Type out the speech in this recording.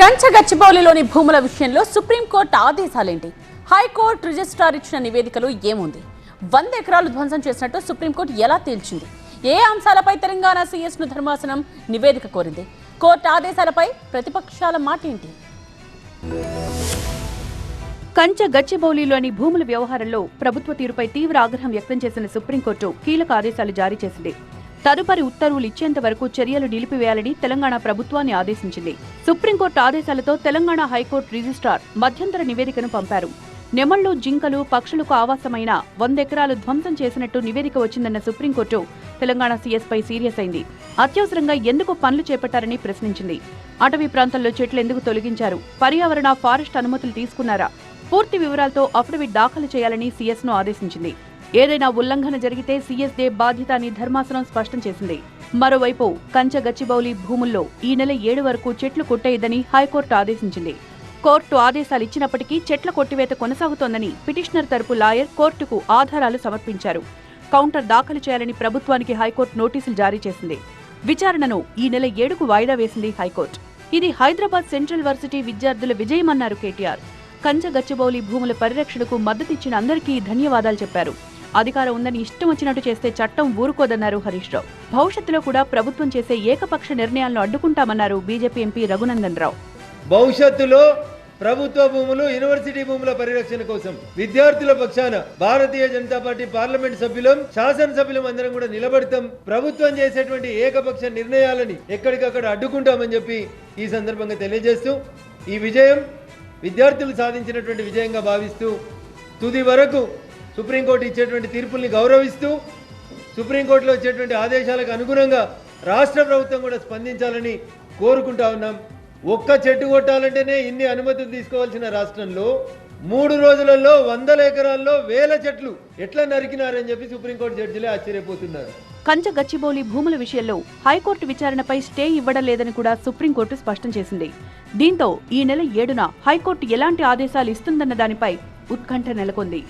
కంచగచ్చిబౌలిలోని భూముల విషయంలో supreme court ఆదేశాలేంటి? High court registrar ఇచ్చిన నివేదికలో ఏముంది? వంద ఎకరాలు ధ్వంసం చేసినట్టు సుప్రీంకోర్టు ఎలా తేల్చింది? ఏ అంశాలపై తెలంగాణ సీఎస్ ధర్మాసనం నివేదిక కోరింది? కోర్టు ఆదేశాలపై ప్రతిపక్షాల మాట ఏంటి కంచ గచ్చిబౌలిలోని భూముల వ్యవహారంలో ప్రభుత్వ తీరుపై తీవ్ర ఆగ్రహం వ్యక్తం చేసిన సుప్రీంకోర్టు కీలక ఆదేశాలు జారీ చేసింది. తదుపరి ఉత్తర్వులు ఇచ్చేంత వరకు చర్యలు నిలిపివేయాలని తెలంగాణ ప్రభుత్వాన్ని ఆదేశించింది. సుప్రీంకోర్టు ఆదేశాలతో తెలంగాణ హైకోర్టు రిజిస్ట్రార్ మధ్యంతర నివేదికను పంపారు. నెమళ్ళు జింకలు పక్షులకు ఆవాసమైన వంద ఎకరాలు ధ్వంసం చేసినట్టు నివేదిక వచ్చిందన్న సుప్రీంకోర్టు తెలంగాణ సీఎస్పై సీరియస్ అయింది. అత్యవసరంగా ఎందుకు పనులు చేపట్టారని ప్రశ్నించింది. అటవీ ప్రాంతంలో చెట్లు ఎందుకు తొలగించారు? పర్యావరణ ఫారెస్ట్ అనుమతులు తీసుకున్నారా? పూర్తి వివరాలతో అఫిడవిట్ దాఖలు చేయాలని సీఎస్ను ఆదేశించింది. ఏదైనా ఉల్లంఘన జరిగితే సీఎస్డే బాధ్యత అని ధర్మాసనం స్పష్టం చేసింది. మరోవైపు కంచ గచ్చిబౌలి భూముల్లో ఈ నెల ఏడు వరకు చెట్లు కొట్టేయదని హైకోర్టు ఆదేశించింది. కోర్టు ఆదేశాలు ఇచ్చినప్పటికీ చెట్ల కొట్టివేత కొనసాగుతోందని పిటిషనర్ తరపు లాయర్ కోర్టుకు ఆధారాలు సమర్పించారు. కౌంటర్ దాఖలు చేయాలని ప్రభుత్వానికి హైకోర్టు నోటీసులు జారీ చేసింది. విచారణను ఈ నెల ఏడుకు వాయిదా వేసింది హైకోర్టు. ఇది హైదరాబాద్ సెంట్రల్ వర్సిటీ విద్యార్థుల విజయమన్నారు కేటీఆర్. కంచ గచ్చిబౌలి భూముల పరిరక్షణకు మద్దతిచ్చిన అందరికీ ధన్యవాదాలు చెప్పారు. అధికారం ఉందని ఇష్టం వచ్చినట్టు చేస్తే చట్టం ఊరుకోదన్నారు హరీష్ రావు. భవిష్యత్తులో కూడా ప్రభుత్వం చేసే ఏకపక్ష నిర్ణయాలను అడ్డుకుంటామన్నారు బీజేపీ ఎంపీ రఘునందన్ రావు. భవిష్యత్తులో ప్రభుత్వ భూములు యూనివర్సిటీ భూముల పరిరక్షణ కోసం విద్యార్థుల పక్షాన భారతీయ జనతా పార్టీ పార్లమెంట్ సభ్యులం శాసనసభ్యులం అందరం కూడా నిలబడతాం. ప్రభుత్వం చేసేటువంటి ఏకపక్ష నిర్ణయాలని ఎక్కడికక్కడ అడ్డుకుంటామని చెప్పి ఈ సందర్భంగా తెలియజేస్తూ ఈ విజయం విద్యార్థులు సాధించినటువంటి విజయంగా భావిస్తూ తుది వరకు సుప్రీంకోర్టు ఇచ్చేటువంటి తీర్పుల్ని గౌరవిస్తూ సుప్రీంకోర్టులో వచ్చేటువంటి ఆదేశాలకు అనుగుణంగా రాష్ట్ర ప్రభుత్వం కూడా స్పందించాలని కోరుకుంటా ఉన్నాం. ఒక్క చెట్టు కొట్టాలంటేనే ఇన్ని అనుమతులు తీసుకోవాల్సిన రాష్ట్రంలో మూడు రోజులలో వందల ఎకరాల్లో వేల చెట్లు ఎట్లా నరికినారని చెప్పి సుప్రీంకోర్టు జడ్జిలే ఆశ్చర్యపోతున్నారు. కంచ గచ్చిబౌలి భూముల విషయంలో హైకోర్టు విచారణపై స్టే ఇవ్వడం లేదని కూడా సుప్రీంకోర్టు స్పష్టం చేసింది. దీంతో ఈ నెల ఏడున హైకోర్టు ఎలాంటి ఆదేశాలు ఇస్తుందన్న దానిపై ఉత్కంఠ నెలకొంది.